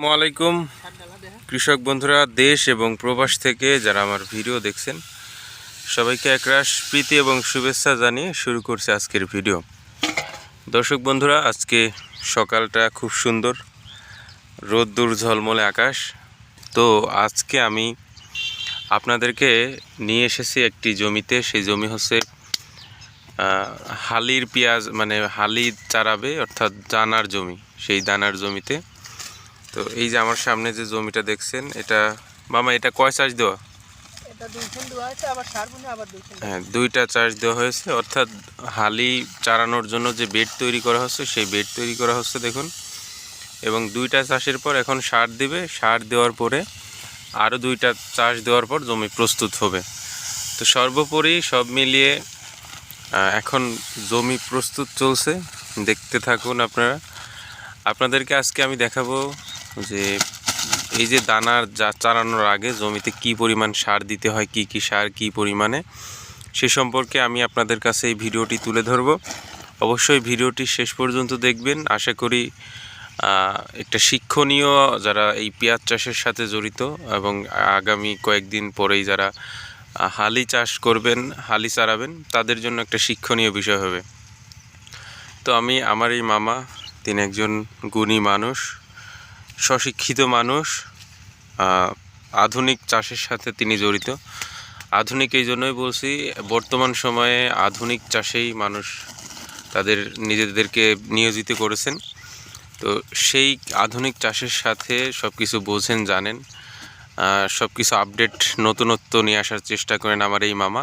আসসালামু আলাইকুম। কৃষক বন্ধুরা, দেশ এবং প্রবাস থেকে যারা আমার ভিডিও দেখছেন, সবাইকে একরাশ প্রীতি এবং শুভেচ্ছা জানিয়ে শুরু করছে আজকের ভিডিও। দর্শক বন্ধুরা, আজকে সকালটা খুব সুন্দর, রোদ্দুর ঝলমলে আকাশ। তো আজকে আমি আপনাদেরকে নিয়ে এসেছি একটি জমিতে, সেই জমি হচ্ছে হালির পেঁয়াজ মানে হালি চারাবে, অর্থাৎ দানার জমি, সেই দানার জমিতে। তো এই যে আমার সামনে যে জমিটা দেখছেন এটা মামা এটা কয় চাষ দেওয়া? হ্যাঁ দুইটা চাষ দেওয়া হয়েছে। অর্থাৎ হালি চারানোর জন্য যে বেড তৈরি করা হচ্ছে সেই বেড তৈরি করা হচ্ছে দেখুন। এবং দুইটা চাষের পর এখন সার দিবে। সার দেওয়ার পরে আরও দুইটা চাষ দেওয়ার পর জমি প্রস্তুত হবে। তো সর্বোপরি সব মিলিয়ে এখন জমি প্রস্তুত চলছে। দেখতে থাকুন আপনারা। আপনাদেরকে আজকে আমি দেখাবো যে এই যে দানার যা চারানোর আগে জমিতে কি পরিমাণ সার দিতে হয়, কি কি সার কি পরিমাণে, সে সম্পর্কে আমি আপনাদের কাছে এই ভিডিওটি তুলে ধরব। অবশ্যই ভিডিওটি শেষ পর্যন্ত দেখবেন। আশা করি একটা শিক্ষণীয় যারা এই পেঁয়াজ চাষের সাথে জড়িত এবং আগামী কয়েকদিন পরেই যারা হালি চাষ করবেন, হালি চারাবেন, তাদের জন্য একটা শিক্ষণীয় বিষয় হবে। তো আমি, আমার এই মামা, তিনি একজন গুণী মানুষ। স্বশিক্ষিত মানুষ আধুনিক চাষের সাথে তিনি জড়িত। আধুনিক এই জন্যই বলছি, বর্তমান সময়ে আধুনিক চাষেই মানুষ তাদের নিজেদেরকে নিয়োজিত করেছেন। তো সেই আধুনিক চাষের সাথে সব কিছু বোঝেন, জানেন। সব কিছু আপডেট, নতুনত্ব নিয়ে আসার চেষ্টা করেন আমার এই মামা।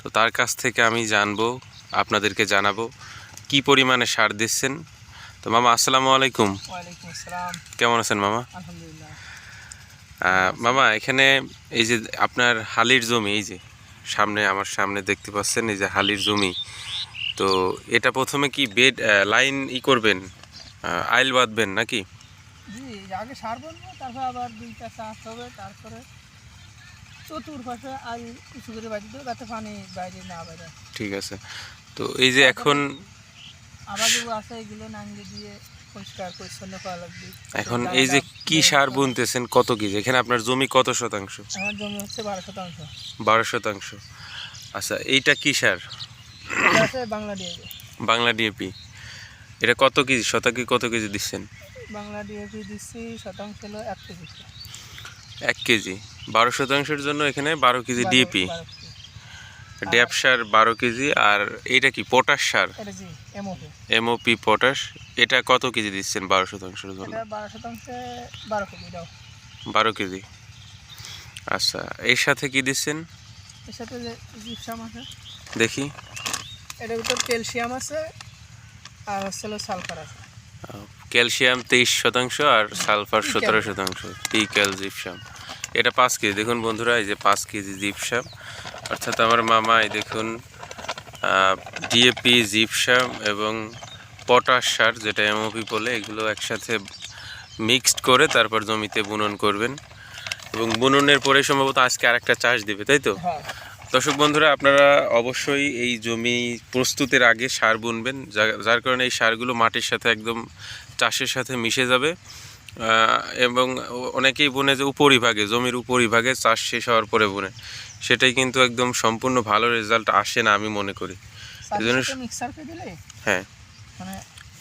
তো তার কাছ থেকে আমি জানব, আপনাদেরকে জানাব, কি পরিমাণে সার দিচ্ছেন তো মামা আসসালামু আলাইকুম। কেমন আছেন মামা? মামা এখানে এই যে আপনার হালির জমি এই যে সামনে আমার সামনে দেখতে পাচ্ছেন এই যে হালির জমি। তো এটা প্রথমে কি বেড লাইন ই করবেন আইল বাঁধবেন নাকি? আগে সার বলব তারপর আবার দুইটা চাষ হবে তারপরে চতুর্পাশে আই উঁচু করে বাড়ি যাতে পানি বাইরে না বাইরে ঠিক আছে। তো এই যে এখন আবার যেগুলো আছে এগুলো নাঙ্গি দিয়ে পরিষ্কার পরিচ্ছন্ন করা লাগবে। এখন এই যে কি সার বুনতেছেন কত কেজি? এখানে আপনার জমি কত শতাংশ? আমার জমি হচ্ছে বারো শতাংশ। বারো শতাংশ। আচ্ছা এইটা কি সার? এটা আছে বাংলা ডিএপি বাংলা ডিএপি এটা কত কেজি? শতাকি কত কেজি দিচ্ছেন? বাংলা ডিএপি দিচ্ছি শতাংশ হলো এক কেজি। এক কেজি। বারো শতাংশের জন্য এখানে বারো কেজি ডিএপি। ড্যাপ সার বারো কেজি আর এটা কি পটাশ সার? MOP potash. এটা কত কেজি দিচ্ছেন বারো শতাংশের জন্য বারো কেজি আচ্ছা এর সাথে কি দিচ্ছেন? এর সাথে জিপসাম আছে। দেখি। এটার ভিতর ক্যালসিয়াম আছে আর হচ্ছে সালফার আছে। ক্যালসিয়াম তেইশ শতাংশ আর সালফার সতেরো শতাংশ পিক্যাল জিপসাম। এটা পাঁচ কেজি। দেখুন বন্ধুরা এই যে পাঁচ কেজি জিপসাম। অর্থাৎ আমার মামা এই দেখুন ডিএপি জিপসাম এবং পটাশ সার যেটা এমওপি বলে এগুলো একসাথে মিক্সড করে তারপর জমিতে বুনন করবেন। এবং বুননের পরে সম্ভবত আজকে আরেকটা চাষ দেবে তাই তো? হ্যাঁ। দর্শক বন্ধুরা আপনারা অবশ্যই এই জমি প্রস্তুতের আগে সার বুনবেন যা- যার কারণে এই সারগুলো মাটির সাথে একদম চাষের সাথে মিশে যাবে। এবং অনেকেই বুনে যে উপরিভাগে জমির উপরিভাগে চাষ শেষ হওয়ার পরে বোনে। সেটাই কিন্তু একদম সম্পূর্ণ ভালো রেজাল্ট আসে না আমি মনে করি। হ্যাঁ। মানে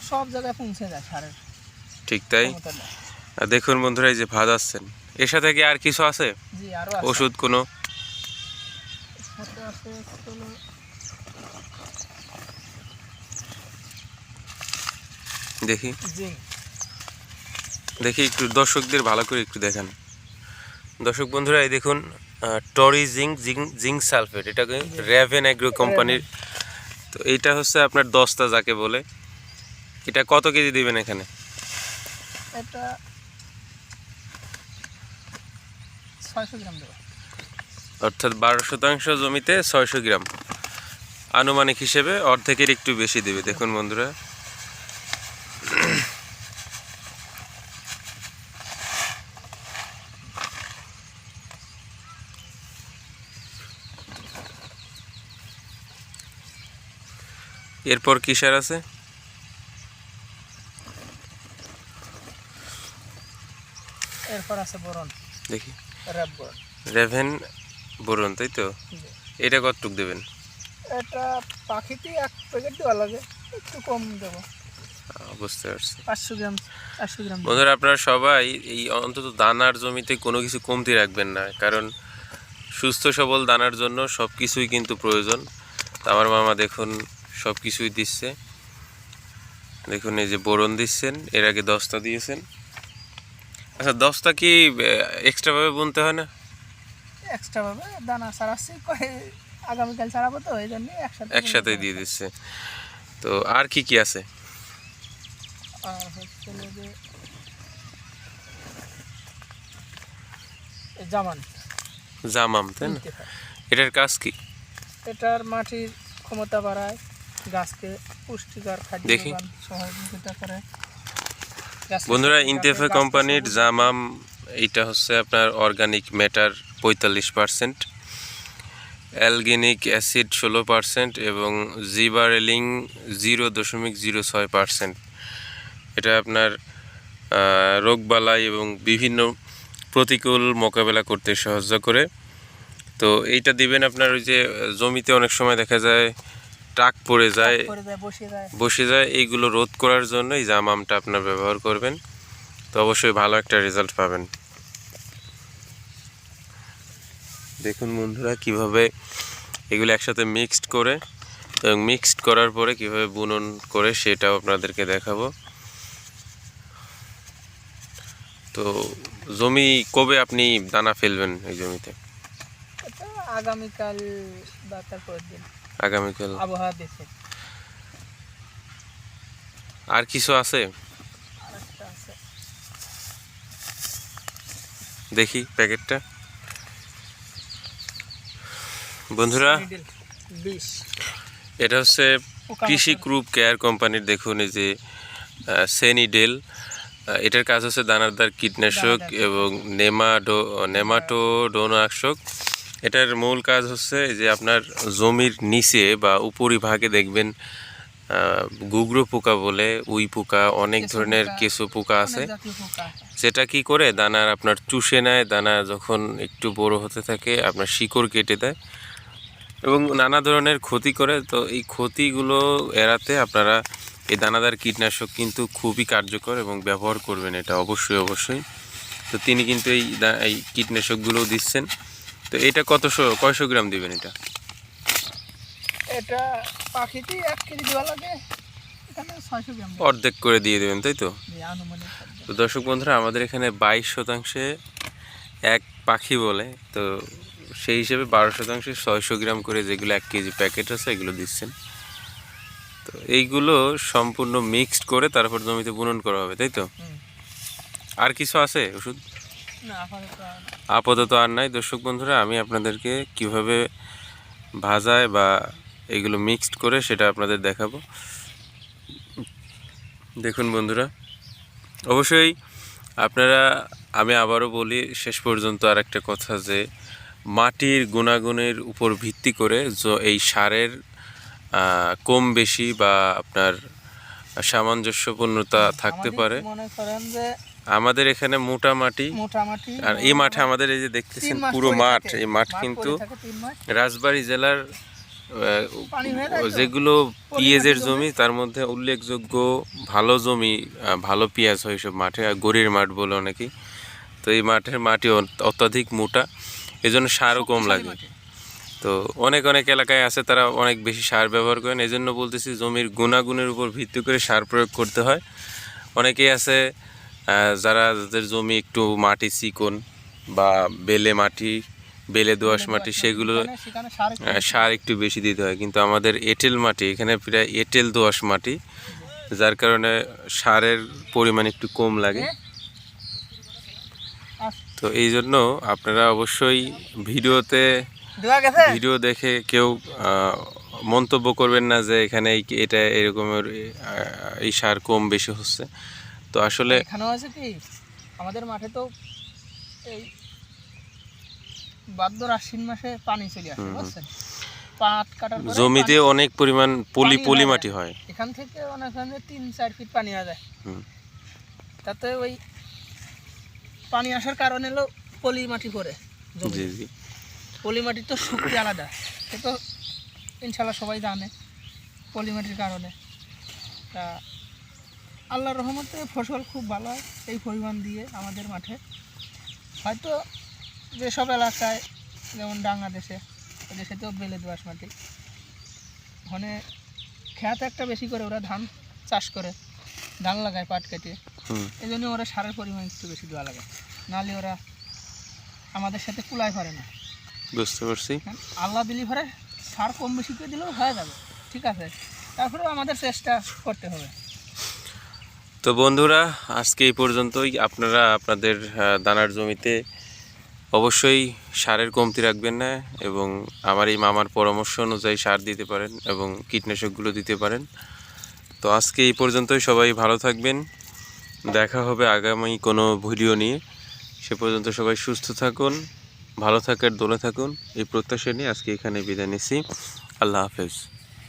সব জায়গায় পৌঁছে যায় সারের ঠিক তাই? দেখুন বন্ধুরা এই যে ভাজাচ্ছেন এর সাথে কি আর কিছু আছে? ওষুধ কোনো? দেখি। দেখি একটু দর্শকদের ভালো করে একটু দেখান। দর্শক বন্ধুরা এই দেখুন টরি জিঙ্ক জিঙ্ক জিঙ্ক সালফেট। এটাকে র্যাভেন অ্যাগ্রো কোম্পানির তো এইটা হচ্ছে আপনার দস্তা যাকে বলে। এটা কত কেজি দিবেন এখানে? এটা অর্থাৎ বারো শতাংশ জমিতে ছয়শো গ্রাম। আনুমানিক হিসেবে অর্ধেকের একটু বেশি দেবে। দেখুন বন্ধুরা। এরপর কি সার আছে? এরপর আছে বরণ দেখি। রেভেন বরুণ তাই তো? এটা কতটুক দেবেন? এটা পাখিতে এক প্যাকেট দেওয়া লাগে একটু কম দেবো। বুঝতে পারছি। পাঁচশো গ্রাম চারশো গ্রাম বন্ধুরা আপনারা সবাই এই অন্তত দানার জমিতে কোনো কিছু কমতি রাখবেন না কারণ সুস্থ সবল দানার জন্য সব কিছুই কিন্তু প্রয়োজন। তো আমার মামা দেখুন সব কিছুই দিচ্ছে। দেখুন এই যে বোরন দিচ্ছেন এর আগে দশটা দিয়েছেন। আচ্ছা দশটা কি এক্সট্রাভাবে বুনতে হয় না? এক্সট্রা ভাবে দানা সারাচ্ছি আগামীকাল সারাবো তো এই জন্য একসাথে একসাথে দিয়ে দিচ্ছে। তো আর কি কি আছে? আর হচ্ছে যে জামান জামাম তাই না? এটার কাজ কি? এটার মাটির ক্ষমতা বাড়ায়। গাছকে পুষ্টিকর খাদ্য দেখি। সহযোগিতা করে। বন্ধুরা ইনতেফা কোম্পানির জামাম এইটা হচ্ছে আপনার অর্গানিক ম্যাটার পঁয়তাল্লিশ পার্সেন্ট অ্যালগেনিক অ্যাসিড ষোলো পার্সেন্ট এবং জিবারেলিং জিরো দশমিক জিরো ছয় পার্সেন্ট এটা আপনার রোগবালাই এবং বিভিন্ন প্রতিকূল মোকাবেলা করতে সাহায্য করে। তো এইটা দিবেন আপনার ওই যে জমিতে অনেক সময় দেখা যায় টাক পড়ে যায় বসে যায়। এইগুলো রোধ করার জন্য এই জামামটা আপনার ব্যবহার করবেন। তো অবশ্যই ভালো একটা রেজাল্ট পাবেন। দেখুন বন্ধুরা কীভাবে এগুলো একসাথে মিক্সড করে এবং মিক্সড করার পরে কীভাবে বুনন করে সেটাও আপনাদেরকে দেখাবো। তো জমি কবে আপনি দানা ফেলবেন এই জমিতে? আগামীকাল বা তারপরের দিন। আগামীকাল। আবহাওয়া আর কিছু আছে? দেখি প্যাকেটটা। বন্ধুরা এটা হচ্ছে কৃষি গ্রুপ কেয়ার কোম্পানির দেখুন এই যে সেনিডেল এটার কাজ হচ্ছে দানাদার কীটনাশক। এবং নেমাডো নেমাটোডোনাশক। এটার মূল কাজ হচ্ছে যে আপনার জমির নিচে বা উপরিভাগে দেখবেন আহ, পোকা বলে উই পোকা অনেক ধরনের কেঁচো পোকা আছে। যেটা কি করে? দানার আপনার চুষে নেয় দানা যখন একটু বড় হতে থাকে আপনার শিকড় কেটে দেয় এবং নানা ধরনের ক্ষতি করে। তো এই ক্ষতিগুলো এড়াতে আপনারা এই দানাদার কীটনাশক কিন্তু খুবই কার্যকর এবং ব্যবহার করবেন এটা অবশ্যই অবশ্যই। তো তিনি কিন্তু এই এই কীটনাশকগুলোও দিচ্ছেন। তো এটা কতশো কয়শো গ্রাম দিবেন এটা? এটা পাখিতে এক কেজি দেওয়া লাগে এখানে ছয়শো গ্রাম অর্ধেক করে দিয়ে দেবেন তাই তো? তো দর্শক বন্ধুরা আমাদের এখানে বাইশ শতাংশে এক পাখি বলে তো সেই হিসেবে বারো শতাংশে ছয়শো গ্রাম করে যেগুলো এক কেজি প্যাকেট আছে এগুলো দিচ্ছেন। তো এইগুলো সম্পূর্ণ মিক্সড করে তারপর জমিতে বুনন করা হবে তাই তো? আর কিছু আছে ওষুধ? না আপাতত আর নাই। দর্শক বন্ধুরা আমি আপনাদেরকে কীভাবে ভাজায় বা এগুলো মিক্সড করে সেটা আপনাদের দেখাবো। দেখুন বন্ধুরা অবশ্যই আপনারা আমি আবারও বলি শেষ পর্যন্ত আর একটা কথা যে মাটির গুণাগুণের উপর ভিত্তি করে য- এই সারের কম বেশি বা আপনার সামঞ্জস্যপূর্ণতা থাকতে পারে। মনে করেন যে আমাদের এখানে মোটা মাটি মোটামুটি আর এই মাঠে আমাদের এই যে দেখতেছেন তিন মাস পুরো পরে মাঠ থাকে। এই মাঠ পরে কিন্তু থাকে তিন মাস। রাজবাড়ী জেলার পানি হয়ে যায় তো? যেগুলো পেঁয়াজের জমি। তার মধ্যে উল্লেখযোগ্য ভালো জমি আহ, ভালো পেঁয়াজ হয় সব মাঠে আর গড়ির মাঠ বলে অনেকেই তো এই মাঠের মাটি অত- অত্যাধিক মোটা এজন্য সারও কম লাগে তো অনেক অনেক এলাকায় আছে তারা অনেক বেশি সার ব্যবহার করেন এই জন্য বলতেছি জমির গুণাগুণের উপর ভিত্তি করে সার প্রয়োগ করতে হয় অনেকেই আছে আহ, যারা যাদের জমি একটু মাটি চিকন বা বেলে মাটি বেলে দোআঁশ মাটি সেগুলো সার একটু বেশি দিতে হয়। কিন্তু আমাদের এঁটেল মাটি এখানে প্রায় এঁটেল দোআঁশ মাটি যার কারণে সারের পরিমাণ একটু কম লাগে। তো এই জন্য আপনারা অবশ্যই ভিডিওতে ভিডিও দেখে কেউ মন্তব্য করবেন না যে এখানে এটা এরকমের এই সার কম বেশি হচ্ছে। তো আসলে এখানেও আছে কি? আমাদের মাঠে তো এই ভাদ্র আশ্বিন মাসে পানি চলে আসে। বুঝছেন? পাট কাটার পরে জমিতে অনেক পরিমাণ পলি পলি মাটি হয়। এখান থেকে অনেক তিন চার ফিট পানি হয়ে যায়। তাতে ওই পানি আসার কারণ হলো পলি মাটি জমিতে। জি জি। পলি মাটির তো শক্তি আলাদা। সে তো ইনশাল্লাহ সবাই জানে পলি মাটির কারণে। তা আল্লাহর রহমতে ফসল খুব ভালো হয় এই পরিমাণ দিয়ে আমাদের মাঠে। হয়তো যেসব এলাকায় যেমন বাংলাদেশে দেশে তো বেলে দোয়াশ মাটি। ওখানে খেত একটা বেশি করে ওরা ধান চাষ করে ধান লাগায় পাট কেটে। এই জন্য ওরা সারের পরিমাণ একটু বেশি দেওয়া লাগে। নাহলে ওরা আমাদের সাথে কুলায় পারে না। বুঝতে পারছি। হ্যাঁ, আল্লাহ দিলি ভরে সার কম বেশি করে দিলেও হয়ে যাবে। ঠিক আছে? তারপরেও আমাদের চেষ্টা করতে হবে। তো বন্ধুরা, আজকে এই পর্যন্তই। আপনারা আপনাদের দানার জমিতে অবশ্যই সারের কমতি রাখবেন না এবং আমার এই মামার পরামর্শ অনুযায়ী সার দিতে পারেন এবং কীটনাশকগুলো দিতে পারেন। তো আজকে এই পর্যন্তই, সবাই ভালো থাকবেন। দেখা হবে আগামী কোনো ভিডিও নিয়ে। সে পর্যন্ত সবাই সুস্থ থাকুন, ভালো থাকার দোলে থাকুন। এই প্রত্যাশা নিয়ে আজকে এখানে বিদায় নিচ্ছি। আল্লাহ হাফেজ।